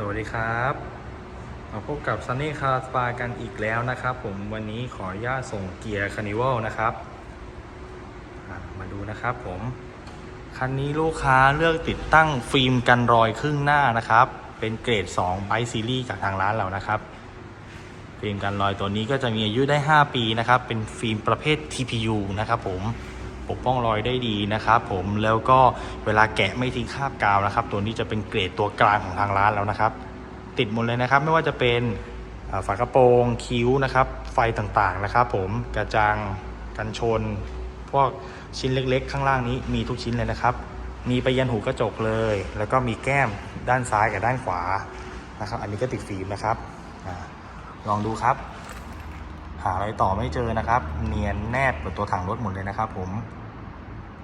สวัสดีครับมาพบกับ Sunny Car Spa กันอีกแล้วนะครับ ผมวันนี้ขออนุญาตส่งเกียร์คานิวัลนะครับ มาดูนะครับผม คันนี้ลูกค้าเลือกติดตั้งฟิล์มกันรอยครึ่งหน้านะครับ เป็นเกรด2 b บซีรีส์จากทางร้านเรานะครับ ฟิล์มกันรอยตัวนี้ก็จะมีอายุได้ 5 ปีนะครับ เป็นฟิล์มประเภท TPU นะครับผม ปกป้องรอยได้ดีนะครับผมแล้วก็เวลาแกะไม่ทิ้งคราบกาวนะครับ ตัวนี้จะเป็นเกรดตัวกลางของทางร้านแล้วนะครับ ติดหมดเลยนะครับ ไม่ว่าจะเป็นฝากระโปรงคิ้วนะครับ ไฟต่างๆนะครับ ผมกระจังกันชน พวกชิ้นเล็กๆ ข้างล่างนี้มีทุกชิ้นเลยนะครับ มีไปยันหูกระจกเลย แล้วก็มีแก้มด้านซ้ายกับด้านขวานะครับ อันนี้ก็ติดฟิล์มนะครับอลองดูครับาอะไรต่อไม่เจอนะครับ เนียนแนบกับตัวถังรถหมดเลยนะครับ ผม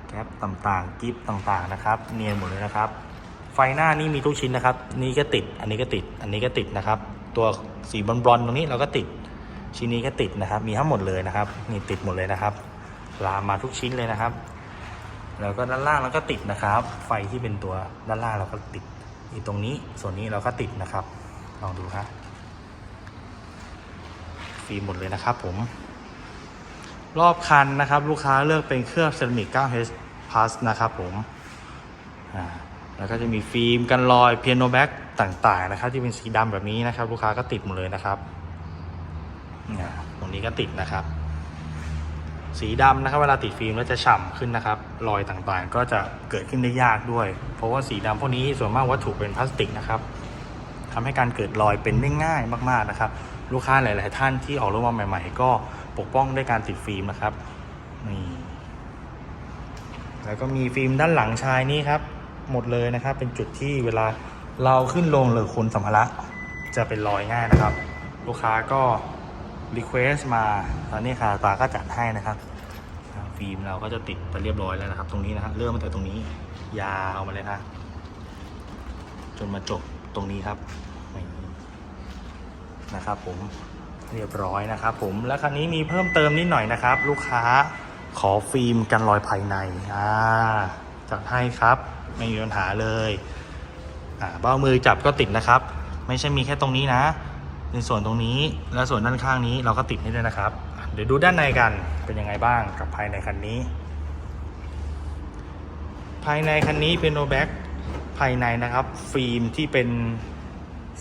แก๊ปต่างๆกิฟต่างๆนะครับ เนียนหมดเลยนะครับ ไฟหน้านี่มีทุกชิ้นนะครับ นี่ก็ติด อันนี้ก็ติด อันนี้ก็ติดนะครับ ตัวสีบอลบอลตรงนี้เราก็ติด ชิ้นนี้ก็ติดนะครับ มีทั้งหมดเลยนะครับ นี่ติดหมดเลยนะครับ ลามมาทุกชิ้นเลยนะครับ แล้วก็ด้านล่างเราก็ติดนะครับ ไฟที่เป็นตัวด้านล่างเราก็ติดอีกตรงนี้ ส่วนนี้เราก็ติดนะครับ ลองดูครับ ฟิล์มหมดเลยนะครับผม รอบคันนะครับ ลูกค้าเลือกเป็นเครื่องเซรามิก 9H Plus นะครับผมแล้วก็จะมีฟิล์มกันรอยเปียโนแบ็กต่างๆนะครับ ที่เป็นสีดำแบบนี้นะครับ ลูกค้าก็ติดหมดเลยนะครับอ่าตรงนี้ก็ติดนะครับ สีดำนะครับ เวลาติดฟิล์มแล้วจะฉ่ำขึ้นนะครับ รอยต่างๆ ก็จะเกิดขึ้นได้ยากด้วย เพราะว่าสีดำพวกนี้ส่วนมากวัตถุเป็นพลาสติกนะครับ ทำให้การเกิดรอยเป็นได้ง่ายมากๆนะครับ ลูกค้าหลาย ๆ ท่านที่ออกรถมาใหม่ ๆ ก็ปกป้องด้วยการติดฟิล์มนะครับนี่แล้วก็มีฟิล์มด้านหลังชายนี่ครับ หมดเลยนะครับ เป็นจุดที่เวลาเราขึ้นลงหรือคนสัมภาระจะเป็นรอยง่ายนะครับ ลูกค้าก็รีเควสมาตอนนี้ค่ะตาก็จัดให้นะครับฟิล์มเราก็จะติดไปเรียบร้อยแล้วนะครับ ตรงนี้นะครับเริ่มตั้งแต่ตรงนี้ ยาวมาเลยนะจนมาจบ ตรงนี้ครับนะครับผมเรียบร้อยนะครับผมและคันนี้มีเพิ่มเติมนิดหน่อยนะครับ ลูกค้าขอฟิล์มกันรอยภายในอ่าจัดให้ครับไม่มีปัญหาเลยอ่าเบ้ามือจับก็ติดนะครับ ไม่ใช่มีแค่ตรงนี้นะ ในส่วนตรงนี้และส่วนด้านข้างนี้เราก็ติดให้ด้วยนะครับ เดี๋ยวดูด้านในกันเป็นยังไงบ้างกับภายในคันนี้ ภายในคันนี้เป็นโนแบ็ก ภายในนะครับ ฟิล์มที่เป็น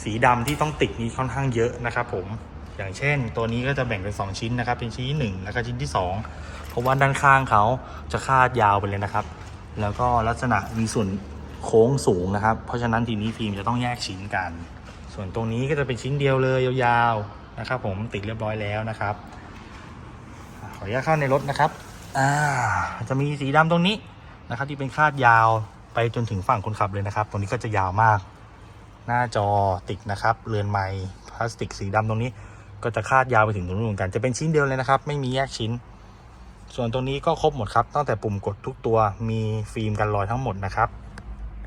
สีดำที่ต้องติดนี้ค่อนข้างเยอะนะครับ ผมอย่างเช่น ตัวนี้ก็จะแบ่งเป็น 2 ชิ้นนะครับ เป็นชิ้นที่หนึ่งแล้วก็ชิ้นที่ 2 เพราะว่าด้านข้างเขาจะคาดยาวไปเลยนะครับ แล้วก็ลักษณะมีส่วนโค้งสูงนะครับ เพราะฉะนั้นทีนี้ฟิล์มจะต้องแยกชิ้นกัน ส่วนตรงนี้ก็จะเป็นชิ้นเดียวเลยยาวๆนะครับ ผมติดเรียบร้อยแล้วนะครับขออนุญาตเข้าในรถนะครับอ่าจะมีสีดำตรงนี้นะครับ ที่เป็นคาดยาว ไปจนถึงฝั่งคนขับเลยนะครับ ตรงนี้ก็จะยาวมาก หน้าจอติดนะครับเรือนไม้พลาสติกสีดำตรงนี้ ก็จะคาดยาวไปถึงตรงนู้นเหมือนกันจะเป็นชิ้นเดียวเลยนะครับ ไม่มีแยกชิ้น ส่วนตรงนี้ก็ครบหมดครับตั้งแต่ปุ่มกดทุกตัวมีฟิล์มกันรอยทั้งหมดนะครับ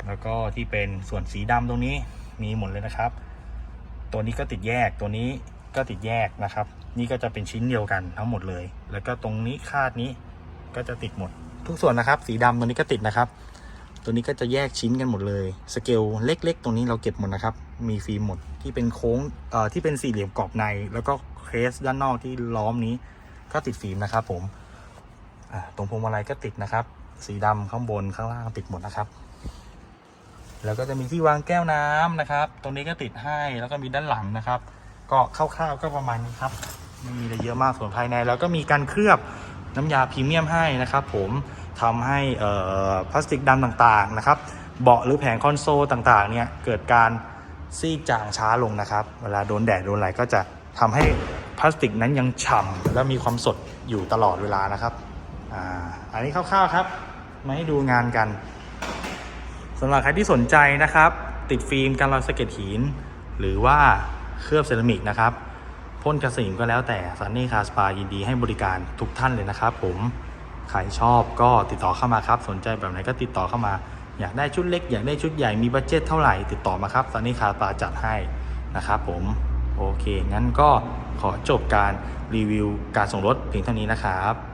แล้วก็ที่เป็นส่วนสีดำตรงนี้มีหมดเลยนะครับ ตัวนี้ก็ติดแยกตัวนี้ก็ติดแยกนะครับ นี่ก็จะเป็นชิ้นเดียวกันทั้งหมดเลย แล้วก็ตรงนี้คาดนี้ก็จะติดหมด ทุกส่วนนะครับ สีดำตัวนี้ก็ติดนะครับ ตัวนี้ก็จะแยกชิ้นกันหมดเลย สเกลเล็กๆ ตรงนี้เราเก็บหมดนะครับ มีฟิล์มหมดที่เป็นโค้งเอ่อที่เป็นสี่เหลี่ยมกรอบใน แล้วก็เคสด้านนอกที่ล้อมนี้ก็ติดฟิล์มนะครับผมตรงพวงมาลัยก็ติดนะครับ สีดำข้างบนข้างล่างติดหมดนะครับ แล้วก็จะมีที่วางแก้วน้ำนะครับ ตรงนี้ก็ติดให้แล้วก็มีด้านหลังนะครับ ก็คร่าวๆก็ประมาณนี้ครับไม่มีอะไรเยอะมากส่วนภายใน แล้วก็มีการเคลือบน้ำยาพรีเมียมให้นะครับ ผม ทำให้พลาสติกดำต่างๆนะครับเบาะหรือแผงคอนโซลต่างๆเนี่ยเกิดการซีกจางช้าลงนะครับ เวลาโดนแดดโดนอะไรก็จะทำให้พลาสติกนั้นยังฉ่ำและมีความสดอยู่ตลอดเวลานะครับออันนี้คร่าวๆครับมาให้ดูงานกันสำหรับใครที่สนใจนะครับ ติดฟิล์มกันรอยสะเก็ดหิน หรือว่าเคลือบเซรามิกนะครับพ่นกระสินก็แล้วแต่ซันนี่คาสปายินดีให้บริการทุกท่านเลยนะครับผม ใครชอบก็ติดต่อเข้ามาครับ สนใจแบบไหนก็ติดต่อเข้ามา อยากได้ชุดเล็ก อยากได้ชุดใหญ่มีบัตเจ็ตเท่าไหร่ติดต่อมาครับซันนี่คาสปาจัดให้นะครับผมโอเคงั้นก็ขอจบการรีวิวการส่งรถเพียงเท่านี้นะครับ